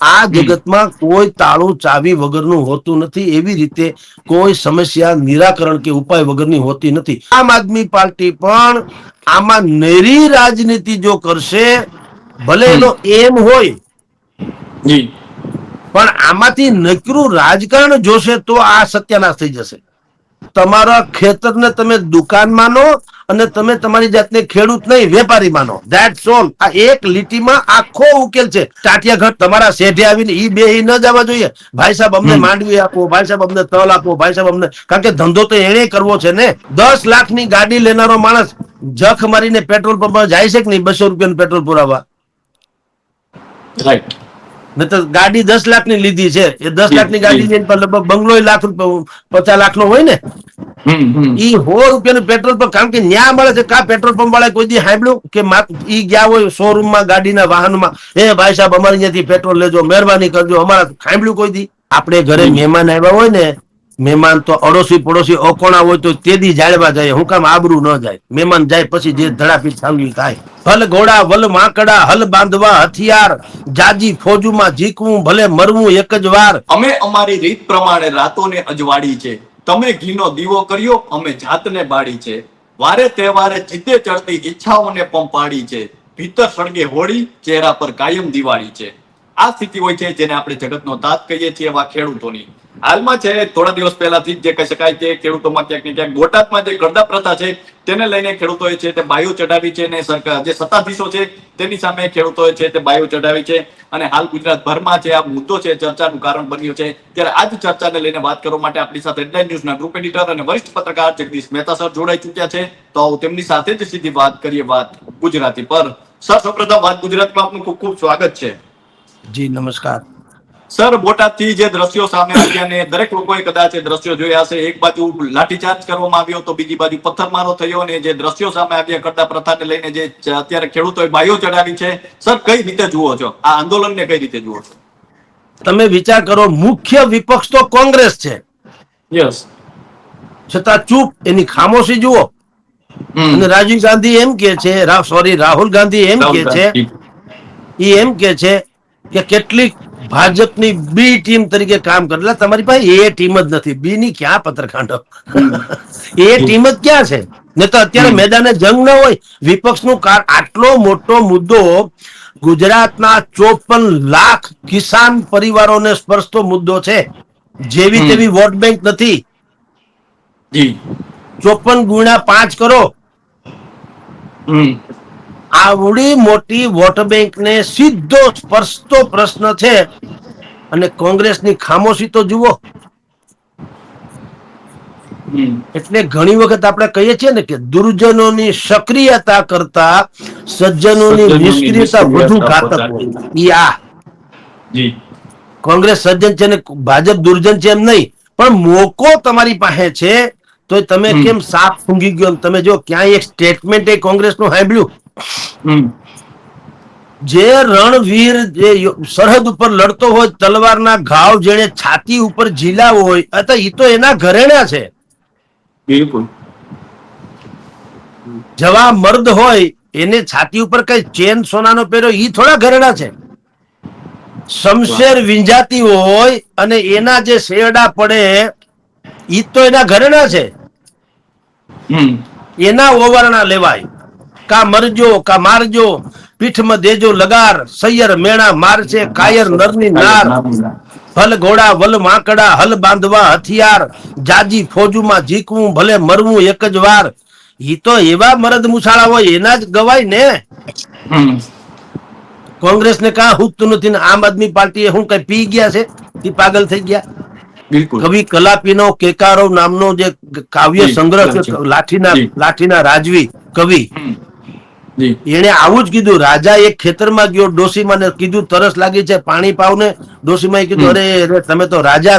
આ જગતમાં કોઈ તાળું ચાવી વગરનું હોતું નથી. એવી રીતે કોઈ સમસ્યા નિરાકરણ કે ઉપાય વગરની હોતી નથી. આમ આદમી પાર્ટી પણ આમાં નરી રાજનીતિ જો કરશે ભલે એનો એમ હોય પણ આમાંથી નકરું રાજકારણ જોશે તો આ સત્યાનાશ થઈ જશે. તમારા ખેતરને તમે દુકાન માનો અને તમે તમારી જાતને ખેડૂત નહીં વેપારી માનો. ધેટ્સ ઓલ આ એક લીટીમાં આખો ઉકેલ છે. ટાટિયા ઘટ તમારા શેઢે આવીને ઈ બે ન જવા જોઈએ. ભાઈ સાહેબ અમને માંડવી આપો ભાઈ સાહેબ અમને તલ આપો ભાઈ સાહેબ અમને કારણ કે ધંધો તો એને કરવો છે ને. દસ લાખની ગાડી લેનારો માણસ જખ મારીને પેટ્રોલ પંપ જાય છે કે નહીં? બસો રૂપિયાનું પેટ્રોલ પુરાવા. રાઈટ નહીતર ગાડી દસ લાખની લીધી છે. એ દસ લાખની ગાડી લગભગ બંગલો લાખ રૂપિયા પચાસ લાખ નો? હોય ને ઈ સો રૂપિયાનું પેટ્રોલ પંપ કારણ કે ન્યા મળે છે કા પેટ્રોલ પંપ વાળા કોઈ દી સાંભળ્યું કે ઈ ગયા હોય શોરૂમમાં ગાડીના વાહનમાં એ ભાઈ સાહેબ અમારી અહીંયાથી પેટ્રોલ લેજો મહેરબાની કરજો. અમારા સાંભળ્યું કોઈ દી? આપણે ઘરે મહેમાન આવ્યા હોય ને મહેમાન તો અડોશી પડોશી ઓકોણા હોય તો તે દી જાળવા જાય, હું કામ આબરૂ ન જાય. મહેમાન જાય પછી જે ધડાપીટ થાવલી થાય. હલ ઘોડા વલ માકડા, હલ બાંધવા, હથિયાર, જાજી ફોજુમાં જીકવું ભલે મરવું એક જ વાર. અમે અમારી રીત પ્રમાણે રાતોને અજવાડી છે. તમે ઘીનો દીવો કર્યો, અમે જાતને બાળી છે. વારે તહેવારે જીતે ચડતી ઈચ્છાઓને પંપાડી છે. ભીતર સળગે હોળી, ચહેરા પર કાયમ દિવાળી છે. આ સ્થિતિ હોય છે જેને આપણે જગતનો તાત કહીએ છીએ એવા ખેડૂતોની. હાલમાં છે, થોડા દિવસ પહેલાથી જે કહી શકાય કે ખેડૂતોમાં ક્યાંક ને ક્યાંક બોટાદમાં જે ગરદા પ્રથા છે, તેને લઈને ખેડૂતોએ છે તે બાયો ચડાવી છે અને સરકાર જે સત્તાધીશો છે, તેની સામે ખેડૂતોએ છે તે બાયો ચડાવી છે. અને હાલ ગુજરાતભરમાં છે આ મુદ્દો છે, ચર્ચાનું કારણ બન્યું છે, ત્યારે આ જ ચર્ચાને લઈને વાત કરવા માટે આપણી સાથે હેડલાઇન ન્યૂઝના ગ્રુપ એડિટર અને વરિષ્ઠ પત્રકાર જગદીશ મહેતા સર જોડાઈ ચૂક્યા છે. તો તેમની સાથે જ સીધી વાત કરીએ વાત ગુજરાતી પર. સર, સૌપ્રથમ વાત ગુજરાતમાં આપનું ખૂબ ખૂબ સ્વાગત છે. જી, નમસ્કાર. સર બોટાદથી જે દ્રશ્યો સામે આવ્યા ને દરેક લોકોએ કદાચ એ દ્રશ્યો જોયા હશે. એક બાજુ લાઠીચાર્જ કરવામાં આવ્યો તો બીજી બાજુ પથ્થરમારો થયો ને જે દ્રશ્યો સામે આવ્યા કરતા પ્રથાને લઈને જે અત્યારે ખેડૂતોએ બાયો ચડાવી છે. સર કઈ રીતે જુઓ છો? આ આંદોલનને કઈ રીતે જુઓ છો? તમે વિચાર કરો મુખ્ય વિપક્ષ તો કોંગ્રેસ છે. યસ છતાં ચૂપ એની ખામોશી જુઓ. અને રાજીવ ગાંધી એમ કે છે સોરી રાહુલ ગાંધી એમ કે છે એ એમ કે છે કે કેટલીક ભાજપની બી ટીમ તરીકે કામ કરેલા તમારી પાસે એ ટીમ જ નથી. બી ની ક્યાં પત્રકાંડો એ ટીમ જ ક્યાં છે? ને તો અત્યારે મેદાને જંગ ન હોય. વિપક્ષનું કાર આટલો મોટો મુદ્દો ગુજરાતના ચોપન લાખ કિસાન પરિવારોને સ્પર્શતો મુદ્દો છે. જેવી તેવી વોટ બેંક નથી. ચોપન ગુણ્યા પાંચ કરો. હમ. આવડી મોટી વોટ બેંકને સીધો સ્પર્શતો પ્રશ્ન છે. અને કોંગ્રેસની ખામોશી તો જુઓ. એટલે ઘણી વખત આપણે કહીએ છીએ ને કે દુર્જનોની સક્રિયતા કરતા સજ્જનોની નિષ્ક્રિયતા વધુ ઘાતક જી. કોંગ્રેસ સજ્જન છે ને ભાજપ દુર્જન છે એમ નહીં. પણ મોકો તમારી પાસે છે તો તમે કેમ સાપ ફૂંગી ગયો? તમે જો ક્યાંય એક સ્ટેટમેન્ટ એ કોંગ્રેસનું સાંભળ્યું? હમ જે રણવીર જે સરહદ ઉપર લડતો હોય તલવારના ઘાવ જેને છાતી ઉપર ઝીલા હોય અથવા એ તો એના ઘરેણા છે. બિલકુલ. જવા મર્દ હોય એને છાતી ઉપર કઈ ચેન સોનાનો પહેર્યો એ થોડા ઘરેણા છે. શમશેર વિંજાતી હોય અને એના જે શેરડા પડે ઈ તો એના ઘરેણા છે. હમ. એના ઓવરણા લેવાય. કા મરજો કા મારજો પીઠમાં દેજો લગાર સૈયર મેણા મારશે કાયર નરની નાર. હલ ઘોડા વલ માકડા હલ બાંધવા હથિયાર. જાજી ફોજુમાં જીકવું ભલે મરવું એક જ વાર. ઈ તો એવા મરદ મુસાળા હોય એના જ ગવાય ને. કોંગ્રેસ કોંગ્રેસને કા હુકતું નથી ને આમ આદમી પાર્ટીએ હું કઈ પી ગયા છે? એ પાગલ થઈ ગયા? બિલકુલ. કવિ કલાપીનો કેકારો નામનો જે કાવ્ય સંગ્રહ છે લાઠીના લાઠીના રાજવી કવિ. એને આવું જ કીધું રાજા એક ખેતરમાં ગયો ડોસીમાને કીધું તરસ લાગી છે પાણી પાવ ને ડોસીમાં કીધું અરે અરે તમે તો રાજા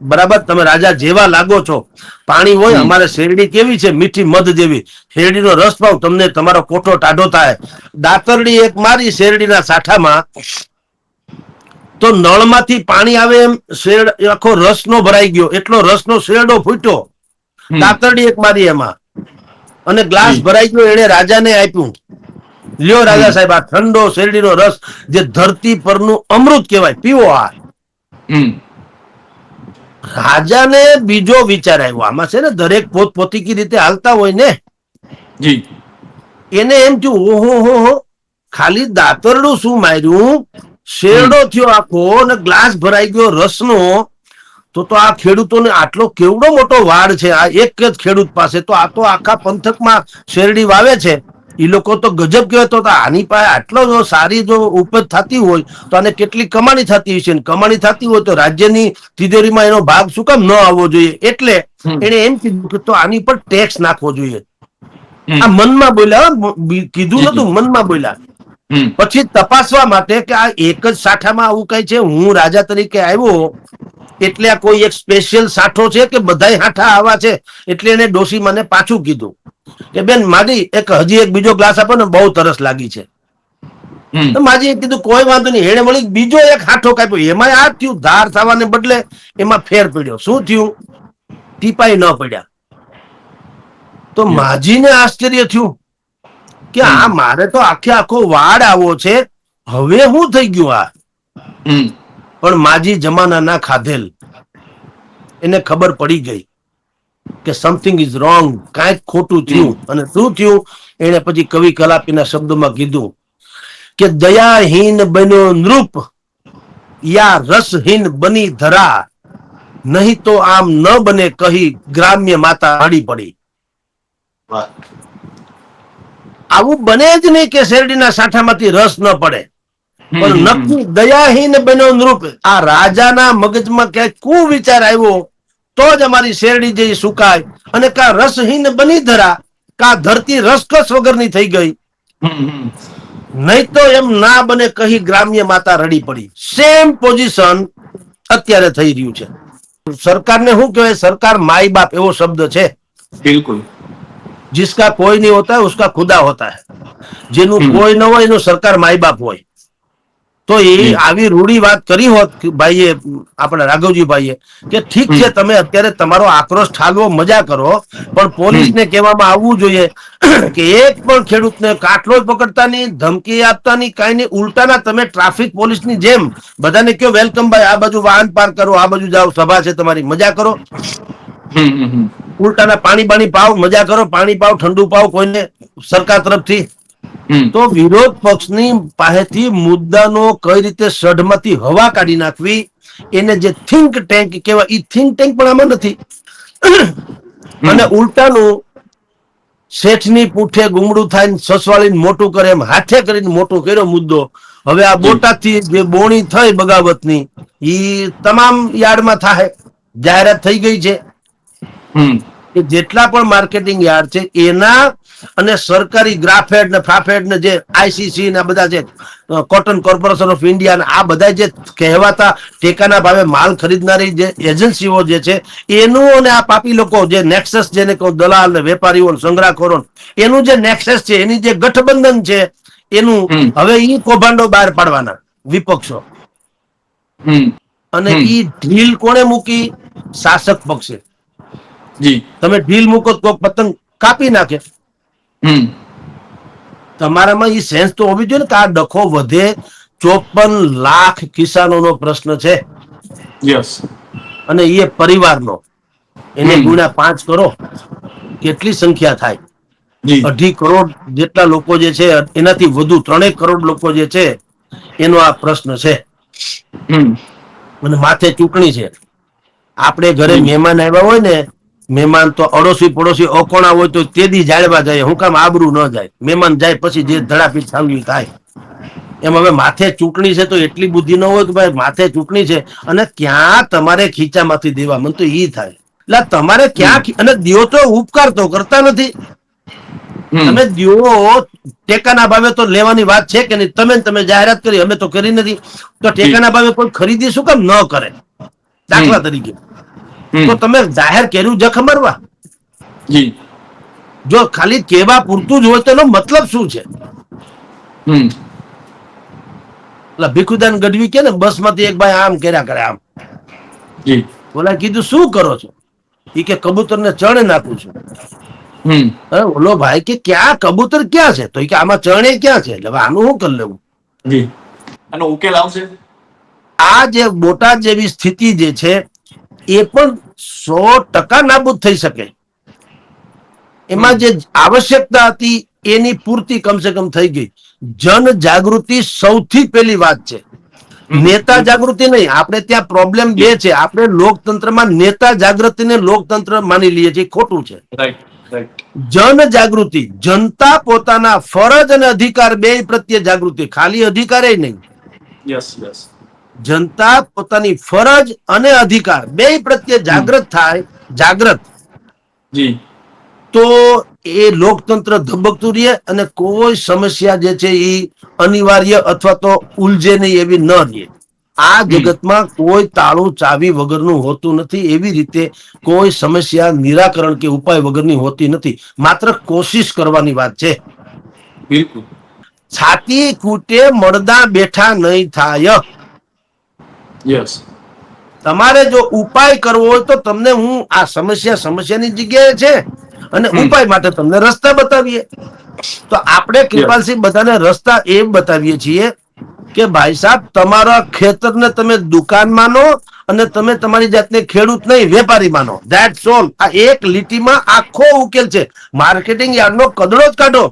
બરાબર તમે રાજા જેવા લાગો છો. પાણી હોય અમારે શેરડી કેવી છે? મીઠી મધ જેવી. શેરડીનો રસ પાવ તમને તમારો કોઠો ટાઢો થાય. દાતરડી એક મારી શેરડીના સાઠામાં તો નળમાંથી પાણી આવે એમ શેરડ આખો રસનો ભરાઈ ગયો. એટલો રસનો શેરડો ફૂટ્યો. દાતરડી એક મારી એમાં. અને ગ્લાસ ભરાઈ ગયો એને રાજાને આપ્યું. લ્યો રાજા સાહેબ આ ઠંડો શેરડીનો રસ જે ધરતી પરનું અમૃત કહેવાય પીવો આ. રાજાને બીજો વિચાર આવ્યો. આમાં છે ને દરેક પોત પોતીકી રીતે હાલતા હોય ને. જી. એને એમ થયું ઓહો હો હો ખાલી દાતરડું શું માર્યું? શેરડો થયો આખો ને ગ્લાસ ભરાઈ ગયો રસનો. તો તો આ ખેડૂતોને આટલો કેવડો મોટો વાડ છે? આ એક જ ખેડૂત પાસે તો આ તો આખા પંથકમાં શેરડી વાવે છે. એ લોકો તો ગજબ કહેવાય. તો આની પાસે આટલો જો સારી જો ઉપજ થતી હોય તો આને કેટલી કમાણી થતી હશે? કમાણી થતી હોય તો રાજ્યની તિજોરીમાં એનો ભાગ શું કામ ન આવવો જોઈએ? એટલે એને એમ કીધું કે તો આની પર ટેક્સ નાખવો જોઈએ. આ મનમાં બોલ્યા કીધું નતું મનમાં બોલ્યા. પછી તપાસવા માટે કે આ એક જ સાઠામાં આવું કઈ છે? હું રાજા તરીકે આવ્યો એટલે આ કોઈ એક સ્પેશિયલ સાઠો છે કે બધાય હાઠા આવા છે? એટલે એને ડોશી મને પાછું કીધું કે બેન માડી એક હજી એક બીજો ગ્લાસ આપો ને બહુ તરસ લાગી છે. તો માજી કીધું કોઈ વાંધો નહીં એને વળી બીજો એક હાઠો કાપ્યો. એમાં આ થયું ધાર થવાને બદલે એમાં ફેર પડ્યો. શું થયું? ટીપાઈ ન પડ્યા. તો માજીને આશ્ચર્ય થયું કે આ મારે તો આખે આખો વાડ આવો છે. હવે શું થઈ ગયું આ? પણ માજી જમાનાના ખાધેલ. એને ખબર પડી ગઈ કે સમથિંગ ઇઝ રોંગ કાંઈક ખોટું થયું. અને શું થયું? એને પછી કવિ કલાપીના શબ્દોમાં કીધું કે દયાહીન બન્યો નૃપ યા રસહીન બની ધરા. નહીં તો આમ ન બને કહી ગ્રામ્ય માતા હડી પડી. આવું બને જ નહીં કે શેરડીના સાઠામાંથી રસ ન પડે. પણ નક્કી દયાહીન બનો નૃપ આ રાજાના મગજમાં ક્યાંક કુવિચાર આવ્યો તો જ અમારી શેરડી જે સુકાય. અને કા રસહીન બની ધરા કા ધરતી રસકસ વગરની થઈ ગઈ. નહીં તો એમ ના બને કહી ગ્રામ્ય માતા રડી પડી. સેમ પોઝિશન અત્યારે થઈ રહ્યું છે. સરકારને શું કહેવાય? સરકાર માય બાપ એવો શબ્દ છે. બિલકુલ. જિસકા કોઈ નહીં હોતા ઉસકા ખુદા હોતા હૈ. જેનું કોઈ ન હોય એનું સરકાર માય બાપ હોય. તો એ આવી રૂડી વાત કરી હોત ભાઈએ આપણા રાઘવજી ભાઈએ કે ઠીક છે તમે અત્યારે તમારો આક્રોશ ઠાલવો મજા કરો પણ પોલીસને કહેવામાં આવવું જોઈએ કે એક પણ ખેડૂતને કાટલો જ પકડતા નહીં ધમકી આપતા નહીં કાંઈ નહીં ઉલટાના તમે ટ્રાફિક પોલીસની જેમ બધાને કયો વેલકમ ભાઈ આ બાજુ વાહન પાર કરો આ બાજુ જાઓ સભા છે તમારી મજા કરો. ઉલટાના પાણી પાણી પાવ મજા કરો પાણી પાવ ઠંડુ પાવ કોઈને સરકાર તરફથી તો વિરોધ પક્ષની પાસેથી મુદ્દાનો કઈ રીતે સઢમાંથી હવા કાઢી નાખવી એને જે થિંક ટેન્ક કહેવાય એ થિંક ટેન્ક પણ આમાં નથી. અને ઉલટાનું શેઠની પૂઠે ગુમડું થાય સસવાળીને મોટું કરે એમ હાથે કરીને મોટો કર્યો મુદ્દો. હવે આ બોટાદથી જે બોણી થઈ બગાવતની ઈ તમામ યાર્ડમાં થાય જાહેરાત થઈ ગઈ છે. કે જેટલા પણ માર્કેટિંગ યાર્ડ છે એના અને સરકારી ગ્રાફેડ ને ફાફેડ ને જે આઈસીસી ને બધા જે કોટન કોર્પોરેશન ઓફ ઇન્ડિયા ને આ બધા જે કહેવાતા ટેકાના ભાવે માલ ખરીદનારી જે એજન્સીઓ જે છે એનું અને આ પાપી લોકો જે નેક્સસ જેને કહો દલાલ ને વેપારીઓ સંગ્રહખોરો એનું જે નેક્સસ છે એની જે ગઠબંધન છે એનું હવે ઈ કૌભાંડો બહાર પાડવાના વિપક્ષો. અને એ ઈ ઢીલ કોને મૂકી? શાસક પક્ષે. તમે ઢીલ મૂકો તો પતંગ કાપી નાખે. તમારામાં એ સેન્સ તો હોવી જોઈએ ને કે આ ડખો વધે ચોપન લાખ કિસાનોનો પ્રશ્ન છે. યસ અને એ પરિવારનો. એને ગુણ્યા પાંચ કરો કેટલી સંખ્યા થાય? અઢી કરોડ જેટલા લોકો જે છે એનાથી વધુ ત્રણેક કરોડ લોકો જે છે એનો આ પ્રશ્ન છે. અને માથે ચૂંટણી છે. આપણે ઘરે મહેમાન આવ્યા હોય ને મહેમાન તો અડોશી પડોશી ઓકોણા હોય તો તેદી જાળવા જાય હું કામ આબરૂ ન જાય. મહેમાન જાય પછી જે ધડાપીટ થાવવી થાય. એમ હવે માથે ચૂંટણી છે તો એટલી બુદ્ધિ ન હોય કે ભાઈ માથે ચૂંટણી છે અને ક્યાં તમારે ખીચામાંથી દેવા? મને તો ઈ થાય. એટલે તમારે ક્યાં અને દ્યો તો ઉપકાર તો કરતા નથી. તમે દ્યો ટેકાના ભાવે તો લેવાની વાત છે કે નહીં? તમે તમે જાહેરાત કરી અમે તો કરી નથી. તો ટેકાના ભાવે કોઈ ખરીદી શું કામ ન કરે? દાખલા તરીકે. તો તમે જાહેર કર્યું છે મરવા જી. જો ખાલી કેવા પૂરતું જ હોય તો મતલબ શું છે? ભીખુદાન ગઢવી કે ને બસમાંથી એક ભાઈ આમ કર્યા કરે આમ. બોલા કીધું શું કરો છો? એ કે કબૂતરને ચણે નાખું છું. હમ. ઓલો ભાઈ કે ક્યાં? કબૂતર ક્યાં છે? તો કે આમાં ચણે ક્યાં છે? એટલે આનું શું કરી લેવું? આનો ઉકેલ આવશે? આ જે બોટાદ જેવી સ્થિતિ જે છે એ પણ સો ટકા નાબૂદ થઈ શકે. એમાં જે આવશ્યકતા હતી એની પૂર્તિ કમસે કમ થઈ ગઈ. જન જાગૃતિ સૌથી પહેલી વાત છે. નેતા જાગૃતિ નહીં આપણે ત્યાં પ્રોબ્લેમ બે છે. આપણે લોકતંત્રમાં નેતા જાગૃતિને લોકતંત્ર માની લઈએ છીએ ખોટું છે. જન જાગૃતિ જનતા પોતાના ફરજ અને અધિકાર બે પ્રત્યે જાગૃતિ ખાલી અધિકાર નહીં. યસ યસ જનતા પોતાની ફરજ અને અધિકાર બે પ્રત્યે જાગૃત થાય જાગૃત જી. તો એ લોકતંત્ર ધબકતું રહે અને કોઈ સમસ્યા જે છે એ અનિવાર્ય અથવા તો ઉલજે નહીં એવી ન રહે આ જગતમાં કોઈ તાળું ચાવી વગરનું હોતું નથી એવી રીતે કોઈ સમસ્યા નિરાકરણ કે ઉપાય વગરની હોતી નથી. માત્ર કોશિશ કરવાની વાત છે. બિલકુલ. છાતી કૂટે મળદા બેઠા નહીં થાય. યસ તમારે જો ઉપાય કરવો હોય તો તમને હું આ સમસ્યા સમસ્યાની જગ્યાએ છે અને ઉપાય માટે તમને રસ્તા બતાવીએ. તો આપણે કૃપાલસિંહ બધાને રસ્તા એમ બતાવીએ છીએ કે ભાઈ સાહેબ તમારા ખેતરને તમે દુકાન માનો અને તમે તમારી જાતને ખેડૂત નહીં વેપારી માનો. ધેટ્સ ઓલ આ એક લીટીમાં આખો ઉકેલ છે. માર્કેટિંગ યાર્ડનો કદડો જ કાઢો.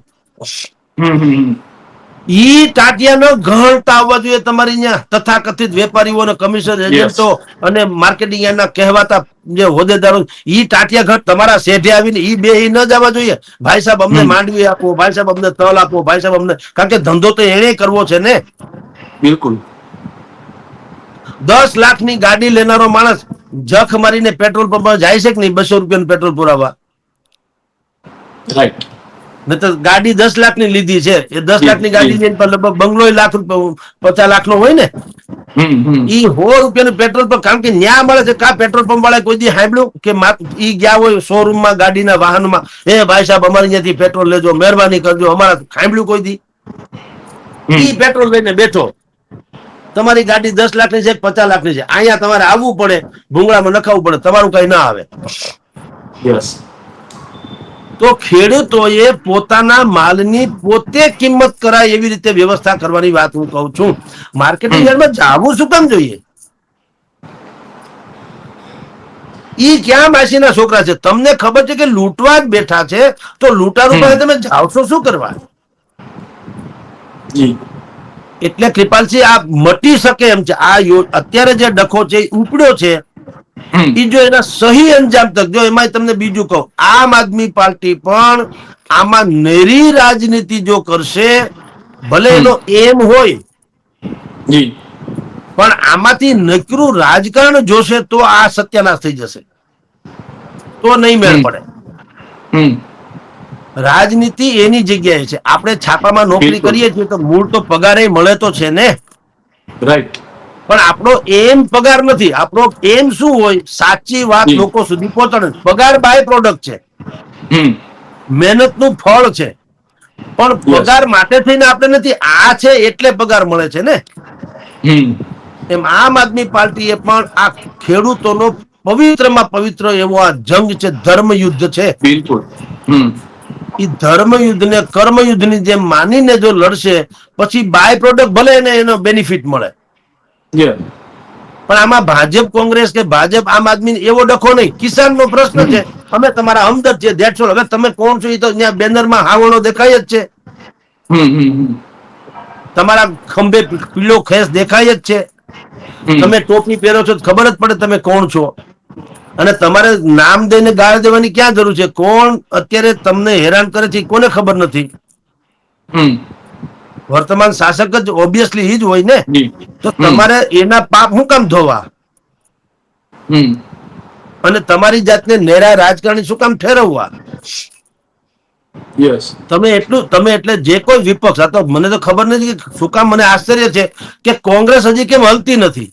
ઈ ટાટિયાનો ગહળતા આવવા જોઈએ તમારી અહીંયા વેપારીઓ અને કમિશન એજન્ટો અને માર્કેટિંગ એના કહેવાતા જે હોદ્દેદારો ઈ ટાટિયા ઘટ તમારા શેઠે આવીને ઈ બે ન જવા જોઈએ. ભાઈ સાહેબ અમને માંડવી આપો ભાઈ સાહેબ અમને તલ આપો ભાઈ સાહેબ અમને કારણ કે ધંધો તો એને કરવો છે ને. બિલકુલ. દસ લાખની ગાડી લેનારો માણસ જખ મારીને પેટ્રોલ પંપ જાય છે કે નહીં? બસો રૂપિયાનું પેટ્રોલ પુરાવા. રાઈટ નહીતર ગાડી દસ લાખની લીધી છે. એ દસ લાખની ગાડી લઈને લગભગ બંગલો લાખ રૂપિયા પચાસ હોય ને? હમ હમ. ઈ સો રૂપિયાનું પેટ્રોલ પંપ કારણ કે ન્યા મળે છે કા પેટ્રોલ પંપ વાળા કોઈ દી સાંભળ્યું કે ઈ ગયા હોય શોરૂમમાં ગાડીના વાહનમાં? એ ભાઈ સાહેબ અમારી અહીંયાથી પેટ્રોલ લેજો મહેરબાની કરજો. અમારા સાંભળ્યું કોઈ દી? ઈ પેટ્રોલ લઈને બેઠો. તમારી ગાડી દસ લાખની છે પચાસ લાખની છે? અહીંયા તમારે આવવું પડે ભૂંગળામાં નખાવવું પડે. તમારું કઈ ના આવે. યસ તો ખેડૂતોએ પોતાના માલની પોતે કિંમત કરાય એવી રીતે વ્યવસ્થા કરવાની વાત હું કહું છું. માર્કેટિંગ યાર્ડમાં જાવું શું કામ જોઈએ? ઈ ક્યાં માસીના છોકરા છે? તમને ખબર છે કે લૂંટવા જ બેઠા છે તો લૂંટારૂ. પાસે તમે જાવશો શું કરવા? એટલે કૃપાલસિંહ આ મટી શકે એમ છે. આ અત્યારે જે ડખો છે ઉપડ્યો છે ઈ જો એના સહી અંજામ તક જો એમાં તમને બીજું કહું આમ આદમી પાર્ટી પણ આમાં નરી રાજનીતિ જો કરશે ભલે એનો એમ હોય પણ આમાંથી નકરું રાજકારણ જોશે તો આ સત્યાનાશ થઈ જશે. તો નહીં મેળ પડે. રાજનીતિ એની જગ્યાએ છે. આપણે છાપામાં નોકરી કરીએ છીએ તો મૂળ તો પગારે મળે તો છે ને? રાઈટ પણ આપણો એમ પગાર નથી. આપણો એમ શું હોય? સાચી વાત લોકો સુધી પહોંચાડે. પગાર બાય પ્રોડક્ટ છે. હમ. મહેનતનું ફળ છે. પણ પગાર માટે થઈને આપણે નથી. આ છે એટલે પગાર મળે છે ને? એમ આમ આદમી પાર્ટીએ પણ આ ખેડૂતોનો પવિત્રમાં પવિત્ર એવો આ જંગ છે ધર્મયુદ્ધ છે. બિલકુલ. ને એ યુદ્ધ કર્મયુદ્ધની જેમ માનીને જો લડશે પછી બાય પ્રોડક્ટ ભલે એને એનો બેનિફિટ મળે. પણ આમાં ભાજપ કોંગ્રેસ કે ભાજપ આમ આદમી એવો ડખો નહીં. કિસાનનો પ્રશ્ન છે અમે તમારા હમદર્દ છે દેટ હવે તમે કોણ છો એ તો ત્યાં બેનરમાં હાવણો દેખાય જ છે. તમારા ખંભે પીલો ખેસ દેખાય જ છે. તમે ટોપી પહેરો છો ખબર જ પડે તમે કોણ છો. અને તમારે નામ દઈને ગાળ દેવાની ક્યાં જરૂર છે? કોણ અત્યારે તમને હેરાન કરે છે કોને ખબર નથી? વર્તમાન શાસક જ ઓબ્વિયસલી ઈ જ હોય ને? તો તમારે એના પાપ શું કામ ધોવા? અને તમારી જાતને નેરા રાજકારણી શું કામ ઠેરવવા? યસ તમે એટલું તમે એટલે જે કોઈ વિપક્ષ આ તો મને તો ખબર નથી કે શું કામ મને આશ્ચર્ય છે કે કોંગ્રેસ હજી કેમ હલતી નથી?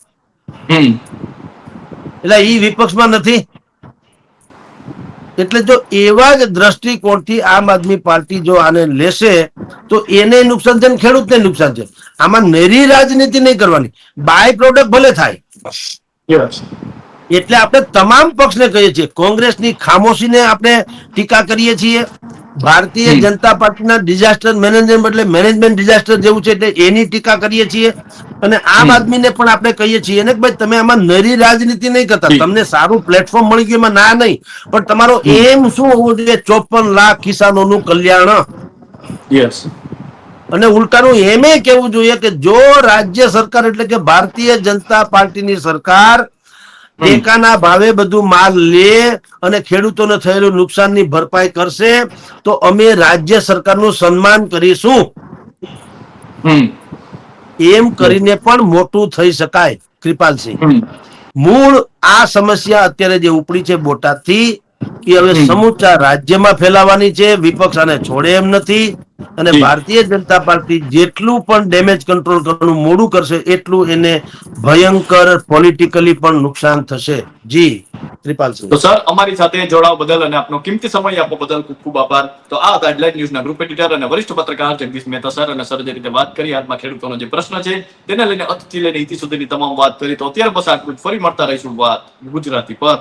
એટલે ઈ વિપક્ષમાં નથી? એટલે જો એવા જ દ્રષ્ટિકોણથી આમ આદમી પાર્ટી જો આને લેશે તો એને નુકસાન છે ખેડૂતને નુકસાન છે. આમાં નેરી રાજનીતિ નહીં કરવાની. બાય પ્રોડક્ટ ભલે થાય. એટલે આપણે તમામ પક્ષને કહીએ છીએ કોંગ્રેસની ખામોશીને આપણે ટીકા કરીએ છીએ. ભારતીય જનતા પાર્ટીના ડિઝાસ્ટર મેનેજમેન્ટ એટલે મેનેજમેન્ટ ડિઝાસ્ટર જેવું છે એટલે એની ટીકા કરીએ છીએ. અને આમ આદમીને પણ આપણે કહીએ છીએ ને કે ભાઈ તમે આમાં નરી રાજનીતિ નહીં કરતા. તમને સારું પ્લેટફોર્મ મળી ગયું એમાં ના નહીં. પણ તમારો એમ શું હોવું જોઈએ? ચોપન લાખ કિસાનોનું કલ્યાણ. યસ અને ઉલટાનું એમે કેવું જોઈએ કે જો રાજ્ય સરકાર એટલે કે ભારતીય જનતા પાર્ટીની સરકાર ટેકાના ભાવે બધું માલ લે અને ખેડૂતોને થયેલું નુકસાનની ભરપાઈ કરશે તો અમે રાજ્ય સરકારનું સન્માન કરીશું. એમ કરીને પણ મોટું થઈ શકાય કૃપાલસિંહ. મૂળ આ સમસ્યા અત્યારે જે ઉપડી છે બોટાદથી એ હવે સમૂચા રાજ્યમાં ફેલાવાની છે વિપક્ષ આને છોડે એમ નથી અને ભારતીય જનતા પાર્ટી જેટલું પણ ડેમેજ કંટ્રોલ કરવાનું મોડું કરશે એટલું એને ભયંકર પોલિટિકલી પણ નુકસાન થશે. જી કૃપાલસિંહ તો સર અમારી સાથે જોડાવ બદલ અને આપનો કિંમતી સમય આપવા બદલ ખૂબ ખૂબ આભાર. તો આ હતા હેડલાઇન ન્યૂઝના ગ્રુપ એડિટર અને વરિષ્ઠ પત્રકાર જગદીશ મહેતા સર અને સર જે રીતે વાત કરી હાલમાં ખેડૂતોનો જે પ્રશ્ન છે તેને લઈને અતિથી લઈને ઇતિ સુધીની તમામ વાત કરી. તો અત્યારે બસ આટલું ફરી મળતા રહીશું વાત ગુજરાતી પર.